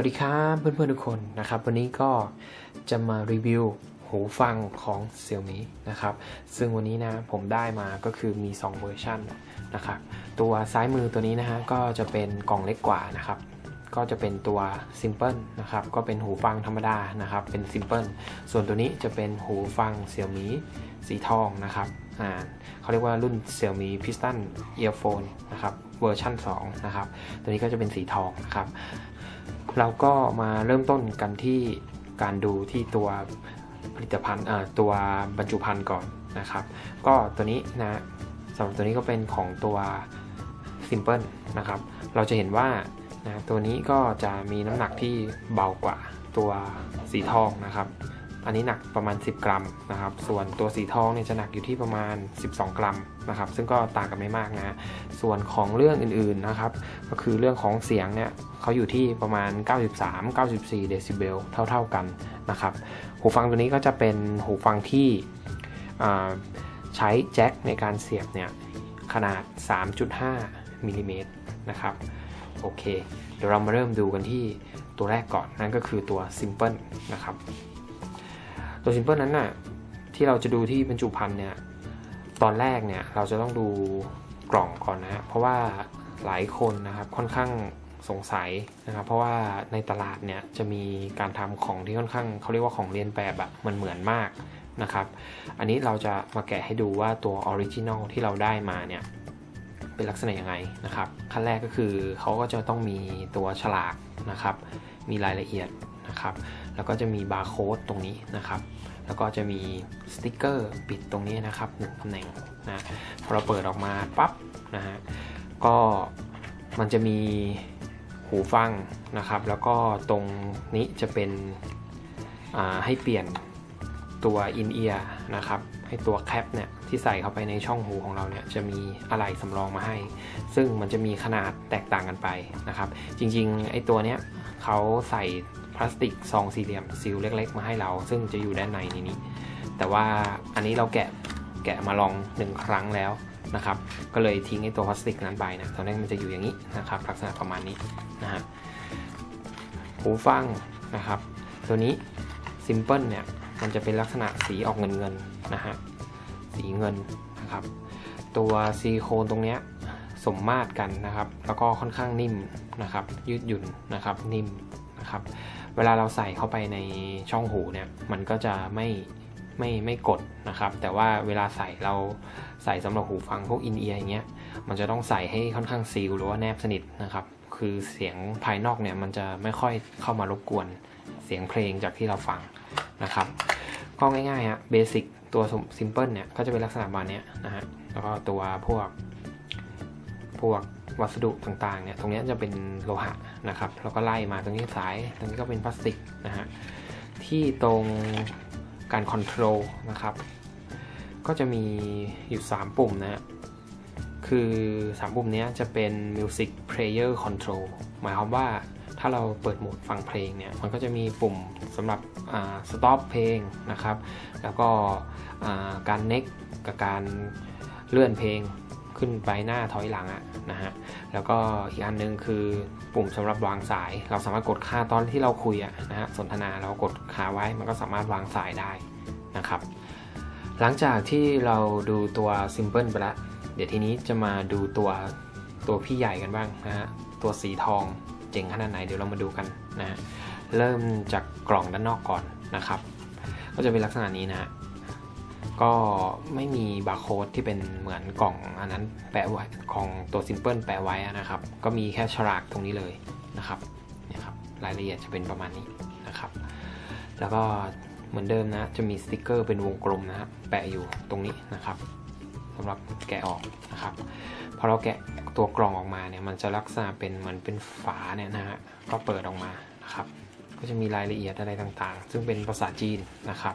วัสดีครับเพื่อนๆทุกคนนะครับ วันนี้ก็จะมารีวิวหูฟังของ Xiaomi นะครับ ซึ่งวันนี้นะผมได้มาก็คือมี 2 เวอร์ชันนะครับ ตัวซ้ายมือตัวนี้นะฮะก็จะเป็นกล่องเล็กกว่านะครับ ก็จะเป็นตัว Simple นะครับ ก็เป็นหูฟังธรรมดานะครับ เป็น Simple ส่วนตัวนี้จะเป็นหูฟัง Xiaomi สีทองนะครับอ่าเขาเรียกว่ารุ่น Xiaomi Piston Earphone นะครับเวอร์ชัน2นะครับ ตัวนี้ก็จะเป็นสีทองนะครับ เราก็มาเริ่มต้นกันที่การดูที่ตัวผลิตภัณฑ์ตัวบรรจุภัณฑ์ก่อนนะครับ ก็ตัวนี้นะสำหรับตัวนี้ก็เป็นของตัว Simple นะครับ เราจะเห็นว่านะตัวนี้ก็จะมีน้ำหนักที่เบากว่าตัวสีทองนะครับ อันนี้หนักประมาณ 10 กรัมนะครับ ส่วนตัวสีทองเนี่ยจะหนักอยู่ที่ประมาณ 12 กรัมนะครับ ซึ่งก็ต่างกันไม่มากนะ ส่วนของเรื่องอื่นๆนะครับ ก็คือเรื่องของเสียงเนี่ยเขาอยู่ที่ประมาณ 93-94 เดซิเบลเท่า ๆกันนะครับ หูฟังตัวนี้ก็จะเป็นหูฟังที่ใช้แจ็คในการเสียบเนี่ยขนาด 3.5มิลิเมตรนะครับ โอเค เดี๋ยวเรามาเริ่มดูกันที่ตัวแรกก่อนนั่นก็คือตัว Simple นะครับ ตัว Simple นั้นน่ะที่เราจะดูที่บรรจุภัณฑ์เนี่ยตอนแรกเนี่ยเราจะต้องดูกล่องก่อนนะเพราะว่าหลายคนนะครับค่อนข้างสงสัยนะครับ เพราะว่าในตลาดเนี่ยจะมีการทำของที่ค่อนข้างเขาเรียกว่าของเรียนแบบอะมันเหมือนมากนะครับ อันนี้เราจะมาแกะให้ดูว่าตัวออริจินอลที่เราได้มาเนี่ยเป็นลักษณะยังไงนะครับขั้นแรกก็คือเขาก็จะต้องมีตัวฉลากนะครับ มีรายละเอียดนะครับ แล้วก็จะมีบาร์โค้ดตรงนี้นะครับ แล้วก็จะมีสติกเกอร์ปิดตรงนี้นะครับหนึ่งตำแหน่งนะพอเราเปิดออกมาปั๊บนะฮะก็มันจะมีหูฟังนะครับ แล้วก็ตรงนี้จะเป็นให้เปลี่ยนตัวอินเอียร์นะครับให้ตัวแคปเนี่ยที่ใส่เข้าไปในช่องหูของเราเนี่ยจะมีอะไรสำรองมาให้ ซึ่งมันจะมีขนาดแตกต่างกันไปนะครับ จริงๆไอตัวเนี้ยเขาใส่ พลาสติกซองสี่เหลี่ยมซิลเล็ก ๆ มาให้เรา ซึ่งจะอยู่ด้านในนี้แต่ว่าอันนี้เราแกะแกะมาลองหนึ่งครั้งแล้วนะครับ ก็เลยทิ้งไอ้ตัวพลาสติกนั้นไปนะตอนนี้มันจะอยู่อย่างนี้นะครับ ลักษณะประมาณนี้นะฮะหูฟังนะครับ ตัวนี้ซิมเพิลเนี่ยมันจะเป็นลักษณะสีออกเงินเงินนะฮะสีเงินนะครับ ตัวซีโคนตรงเนี้ยสมมาตรกันนะครับ แล้วก็ค่อนข้างนิ่มนะครับ ยืดหยุ่นนะครับนิ่มนะครับ เวลาเราใส่เข้าไปในช่องหูเนี่ยมันก็จะไม่ไม่ไม่กดนะครับ แต่ว่าเวลาใส่เราใส่สำหรับหูฟังพวกอินเอียร์อย่างเงี้ยมันจะต้องใส่ให้ค่อนข้างซีลหรือว่าแนบสนิทนะครับ คือเสียงภายนอกเนี่ยมันจะไม่ค่อยเข้ามารบกวนเสียงเพลงจากที่เราฟังนะครับก็ง่ายๆฮะเบสิกตัวซิมเพิลเนี่ยก็จะเป็นลักษณะประมาณนี้นะฮะแล้วก็ตัวพวกพวก วัสดุต่างๆเนี่ยตรงนี้จะเป็นโลหะนะครับแล้วก็ไล่มาตรงนี้สายตรงนี้ก็เป็นพลาสติกนะฮะที่ตรงการคอนโทรลนะครับก็จะมีอยู่ 3 ปุ่มนะคือ 3 ปุ่มนี้จะเป็น Music Player Control หมายความว่าถ้าเราเปิดโหมดฟังเพลงเนี่ย มันก็จะมีปุ่มสำหรับสต็อปเพลงนะครับ แล้วก็การเน็กกับการเลื่อนเพลง ขึ้นไปหน้าถอยหลังอะนะฮะแล้วก็อีกอันนึงคือปุ่มสำหรับวางสาย เราสามารถกดค่าตอนที่เราคุยอะนะฮะสนทนาเรากดคาไว้มันก็สามารถวางสายได้นะครับ หลังจากที่เราดูตัว Simple ไปแล้วเดี๋ยวทีนี้จะมาดูตัวตัวพี่ใหญ่กันบ้างนะฮะตัวสีทองเจ๋งขนาดไหนเดี๋ยวเรามาดูกันนะฮะเริ่มจากกล่องด้านนอกก่อนนะครับ ก็จะเป็นลักษณะนี้นะฮะ ก็ไม่มีบาร์โค้ดที่เป็นเหมือนกล่องอันนั้นแปะไว้ของตัวซิมเพิลแปะไว้นะครับ ก็มีแค่ฉลากตรงนี้เลยนะครับนี่ครับรายละเอียดจะเป็นประมาณนี้นะครับ แล้วก็เหมือนเดิมนะ จะมีสติกเกอร์เป็นวงกลมนะฮะแปะอยู่ตรงนี้นะครับสำหรับแกะออกนะครับพอเราแกะตัวกล่องออกมาเนี่ยมันจะลักษณะเป็นเหมือนเป็นฝาเนี่ยนะฮะก็เปิดออกมานะครับ ก็จะมีรายละเอียดอะไรต่างๆ ซึ่งเป็นภาษาจีนนะครับ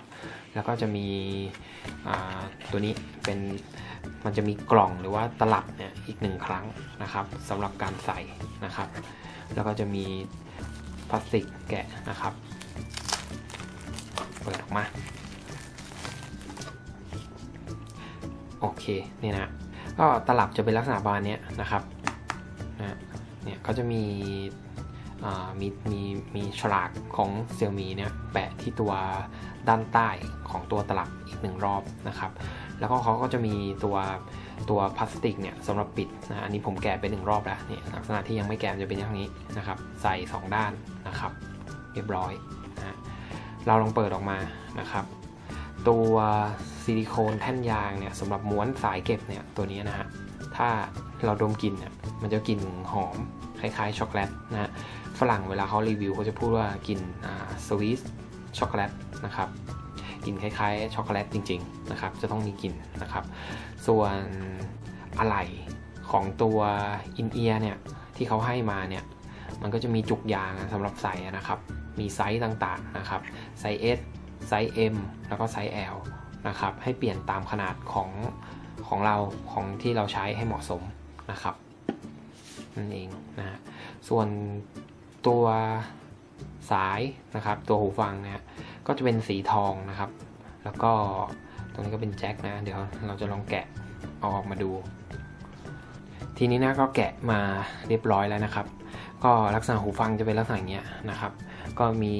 แล้วก็จะมีตัวนี้เป็นมันจะมีกล่องหรือว่าตลับเนี่ยอีกหนึ่งครั้งนะครับสำหรับการใส่นะครับ แล้วก็จะมีพลาสติกแกะนะครับ เปิดออกมา โอเคนี่นะก็ตลับจะเป็นลักษณะประมาณนี้นะครับนะเนี่ยก็จะมี มีมีมีฉลากของเซี่ยมี่เนี่ยแปะที่ตัวด้านใต้ของตัวตลับอีกหนึ่งรอบนะครับ แล้วก็เขาก็จะมีตัวตัวพลาสติกเนี่ยสำหรับปิดนะอันนี้ผมแกะไปหนึ่งรอบแล้วเนี่ยลักษณะที่ยังไม่แกะจะเป็นอย่างนี้นะครับ ใส่ 2 ด้านนะครับ เรียบร้อยนะเราลองเปิดออกมานะครับ ตัวซิลิโคนแท่นยางเนี่ยสำหรับม้วนสายเก็บเนี่ยตัวนี้นะฮะถ้าเราดมกลิ่นเนี่ยมันจะกลิ่นหอมคล้ายๆช็อกโกแลตนะฮะ ฝรั่งเวลาเขารีวิวเขาจะพูดว่ากลิ่นสวีทช็อกโกแลตนะครับกลิ่นคล้ายๆช็อกโกแลตจริงๆนะครับจะต้องมีกลิ่นนะครับ ส่วนอะไหล่ของตัวอินเอียเนี่ยที่เขาให้มาเนี่ยมันก็จะมีจุกยางสำหรับใส่นะครับ มีไซส์ต่างๆนะครับไซส์ S ไซส์ M แล้วก็ไซส์ L นะครับให้เปลี่ยนตามขนาดของของเราของที่เราใช้ให้เหมาะสมนะครับนั่นเองนะส่วน ตัวสายนะครับ ตัวหูฟังเนี่ยก็จะเป็นสีทองนะครับ แล้วก็ตรงนี้ก็เป็นแจ็คนะ เดี๋ยวเราจะลองแกะเอาออกมาดู ทีนี้นะก็แกะมาเรียบร้อยแล้วนะครับ ก็ลักษณะหูฟังจะเป็นลักษณะอย่างเงี้ยนะครับ ก็มี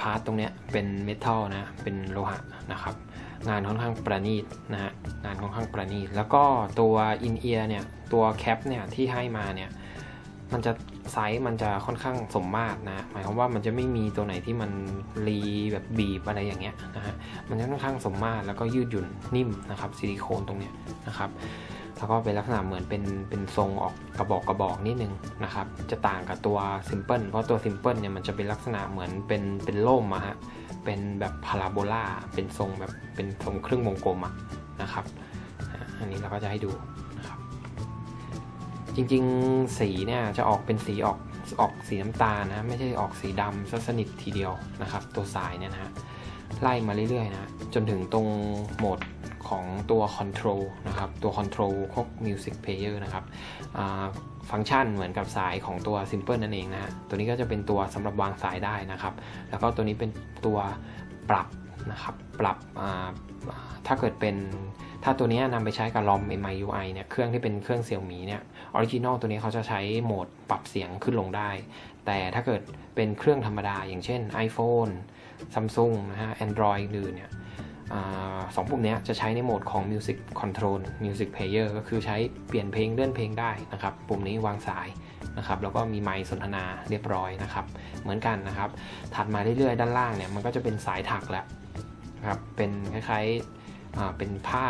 พาร์ตตรงเนี้ยเป็นเมทัลนะ เป็นโลหะนะครับ งานค่อนข้างประณีตนะฮะ งานค่อนข้างประณีต แล้วก็ตัวอินเอียร์เนี่ย ตัวแคปเนี่ยที่ให้มาเนี่ย มันจะไซส์มันจะค่อนข้างสมมาตรนะ หมายความว่ามันจะไม่มีตัวไหนที่มันรีแบบบีบอะไรอย่างเงี้ยนะฮะ มันจะค่อนข้างสมมาตรแล้วก็ยืดหยุ่นนิ่มนะครับซิลิโคนตรงเนี้ยนะครับ แล้วก็เป็นลักษณะเหมือนเป็นเป็นทรงออกกระบอกกระบอกนิดนึงนะครับ จะต่างกับตัวซิมเพิลเพราะตัวซิมเพิลเนี่ยมันจะเป็นลักษณะเหมือนเป็นเป็นล่มอะฮะ เป็นแบบพาราโบลาเป็นทรงแบบเป็นทรงครึ่งวงกลมอะนะครับ อันนี้เราก็จะให้ดู จริงๆ สีเนี่ยจะออกเป็นสีออกออกสีน้ำตาลนะ ไม่ใช่ออกสีดำซะสนิททีเดียวนะครับ ตัวสายเนี่ยนะฮะไล่มาเรื่อยๆนะ จนถึงตรงโหมดของตัว Control นะครับ ตัว Control พวก Music Player นะครับฟังก์ชันเหมือนกับสายของตัว Simple นั่นเองนะตัวนี้ก็จะเป็นตัวสำหรับวางสายได้นะครับ แล้วก็ตัวนี้เป็นตัวปรับ นะครับ ปรับถ้าเกิดเป็นถ้าตัวนี้นำไปใช้กับ ROM MIUI เนี่ย เครื่องที่เป็นเครื่องเซี่ยมีเนี่ย ออริจินอลตัวนี้เขาจะใช้โหมดปรับเสียงขึ้นลงได้ แต่ถ้าเกิดเป็นเครื่องธรรมดา อย่างเช่น iPhone Samsung นะฮะ Android อื่นเนี่ยสองปุ่มนี้จะใช้ในโหมดของ Music Control Music Player ก็คือใช้เปลี่ยนเพลงเลื่อนเพลงได้นะครับ ปุ่มนี้วางสายนะครับแล้วก็มีไมค์สนทนาเรียบร้อยนะครับ เหมือนกันนะครับ ถัดมาเรื่อยๆ ด้านล่างเนี่ยมันก็จะเป็นสายถักแล้ว ครับเป็นคล้ายๆเป็นผ้า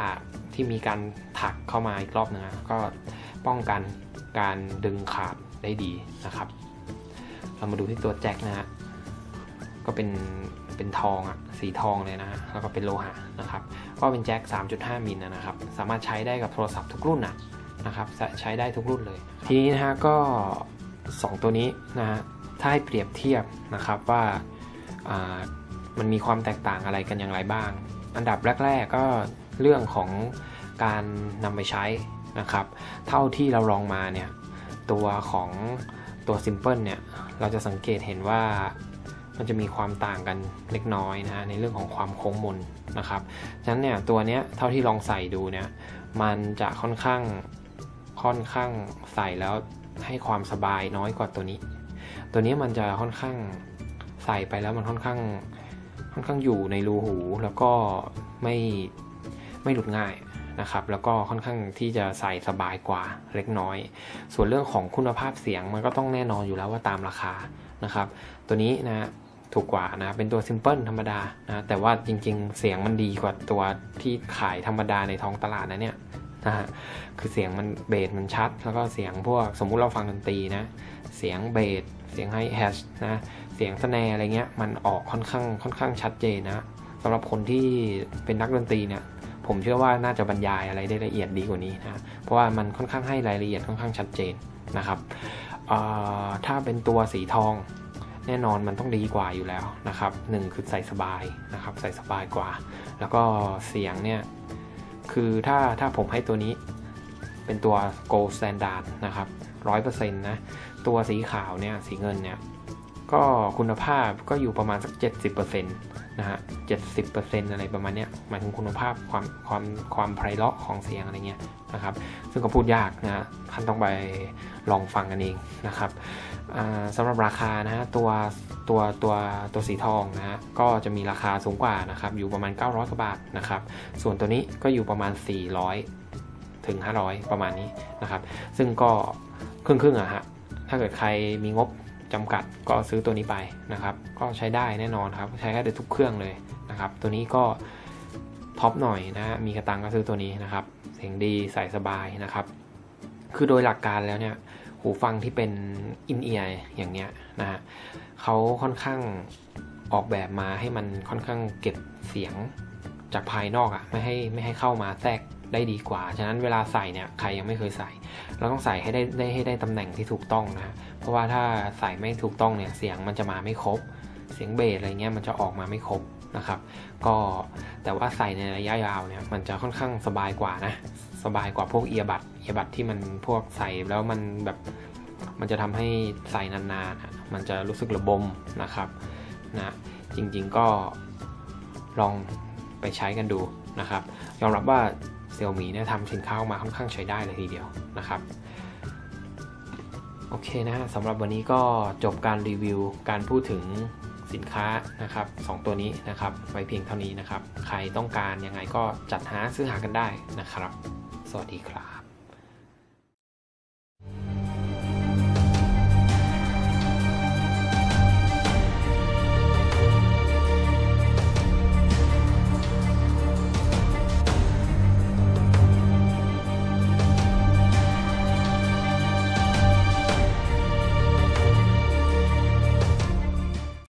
ที่มีการถักเข้ามาอีกรอบนึงนะก็ป้องกันการดึงขาดได้ดีนะครับ เรามาดูที่ตัวแจ็คนะฮะก็เป็นเป็นทองอะสีทองเลยนะฮะแล้วก็เป็นโลหะนะครับก็เป็นแจ็ค 3.5 มิลนะครับ สามารถใช้ได้กับโทรศัพท์ทุกรุ่นนะนะครับใช้ได้ทุกรุ่นเลย ทีนี้นะฮะก็ 2 ตัวนี้นะฮะถ้าให้เปรียบเทียบนะครับว่า มันมีความแตกต่างอะไรกันอย่างไรบ้าง อันดับแรก ๆ ก็เรื่องของการนำไปใช้นะครับ เท่าที่เราลองมาเนี่ย ตัวของตัว Simple เนี่ย เราจะสังเกตเห็นว่ามันจะมีความต่างกันเล็กน้อยนะในเรื่องของความโค้งมนนะครับ ฉะนั้นเนี่ยตัวเนี้ยเท่าที่ลองใส่ดูเนี่ย มันจะค่อนข้างค่อนข้างใส่แล้วให้ความสบายน้อยกว่าตัวนี้ ตัวนี้มันจะค่อนข้างใส่ไปแล้วมันค่อนข้าง ค่อนข้างอยู่ในรูหูแล้วก็ไม่ไม่หลุดง่ายนะครับ แล้วก็ค่อนข้างที่จะใส่สบายกว่าเล็กน้อย ส่วนเรื่องของคุณภาพเสียงมันก็ต้องแน่นอนอยู่แล้วว่าตามราคานะครับ ตัวนี้นะถูกกว่านะเป็นตัวซิมเพิลธรรมดานะแต่ว่าจริงๆ เสียงมันดีกว่าตัวที่ขายธรรมดาในท้องตลาดนะเนี่ยะคือเสียงมันเบสมันชัด แล้วก็เสียงพวกสมมุติเราฟังดนตรีนะ เสียงเบสเสียงไฮแฮชนะเสียงสแนร์อะไรเงี้ยมันออกค่อนข้างค่อนข้างชัดเจนนะสำหรับคนที่เป็นนักดนตรีเนี่ยผมเชื่อว่าน่าจะบรรยายอะไรได้ละเอียดดีกว่านี้นะเพราะว่ามันค่อนข้างให้รายละเอียดค่อนข้างชัดเจนนะครับถ้าเป็นตัวสีทองแน่นอนมันต้องดีกว่าอยู่แล้วนะครับหนึ่งคือใส่สบายนะครับใส่สบายกว่า แล้วก็เสียงเนี่ย คือถ้าถ้าผมให้ตัวนี้เป็นตัว gold standard นะครับร้อยเปอร์เซ็นต์นะ ตัวสีขาวเนี่ย สีเงินเนี่ย ก็คุณภาพก็อยู่ประมาณสัก 70%นะฮะ70%อะไรประมาณเนี้ยหมายถึงคุณภาพความความความไพเราะของเสียงอะไรเงี้ยนะครับ ซึ่งก็พูดยากนะฮะท่านต้องไปลองฟังกันเองนะครับสำหรับราคานะฮะตัวตัวตัวตัวสีทองนะฮะก็จะมีราคาสูงกว่านะครับ อยู่ประมาณ 900กว่าบาทนะครับ ส่วนตัวนี้ก็อยู่ประมาณ 400 ถึง 500 ประมาณนี้นะครับ ซึ่งก็ครึ่งครึ่งอะฮะถ้าเกิดใครมีงบ จำกัดก็ซื้อตัวนี้ไปนะครับ ก็ใช้ได้แน่นอนครับ ใช้ได้ทุกเครื่องเลยนะครับ ตัวนี้ก็ท็อปหน่อยนะฮะมีกระตังก็ซื้อตัวนี้นะครับ เสียงดีใส่สบายนะครับ คือโดยหลักการแล้วเนี่ย หูฟังที่เป็นอินเอียร์อย่างเนี้ยนะฮะเขาค่อนข้างออกแบบมาให้มันค่อนข้างเก็บเสียงจากภายนอกอะไม่ให้ไม่ให้เข้ามาแทรก ได้ดีกว่า ฉะนั้นเวลาใส่เนี่ยใครยังไม่เคยใส่ เราต้องใส่ให้ได้ได้ให้ได้ตำแหน่งที่ถูกต้องนะ เพราะว่าถ้าใส่ไม่ถูกต้องเนี่ยเสียงมันจะมาไม่ครบ เสียงเบสอะไรเงี้ยมันจะออกมาไม่ครบนะครับ ก็แต่ว่าใส่ในระยะยาวเนี่ยมันจะค่อนข้างสบายกว่านะ สบายกว่าพวกเอียบัดเอียบัดที่มันพวกใส่แล้วมันแบบมันจะทำให้ใส่นานๆอะมันจะรู้สึกระบมนะครับนะจริงๆก็ลองไปใช้กันดูนะครับ ยอมรับว่า เซี่ยมี่เนี่ยทำสินค้าออกมาค่อนข้างใช้ได้เลยทีเดียวนะครับโอเคนะสำหรับวันนี้ก็จบการรีวิวการพูดถึงสินค้านะครับสองตัวนี้นะครับไว้เพียงเท่านี้นะครับ ใครต้องการยังไงก็จัดหาซื้อหากันได้นะครับ สวัสดีครับ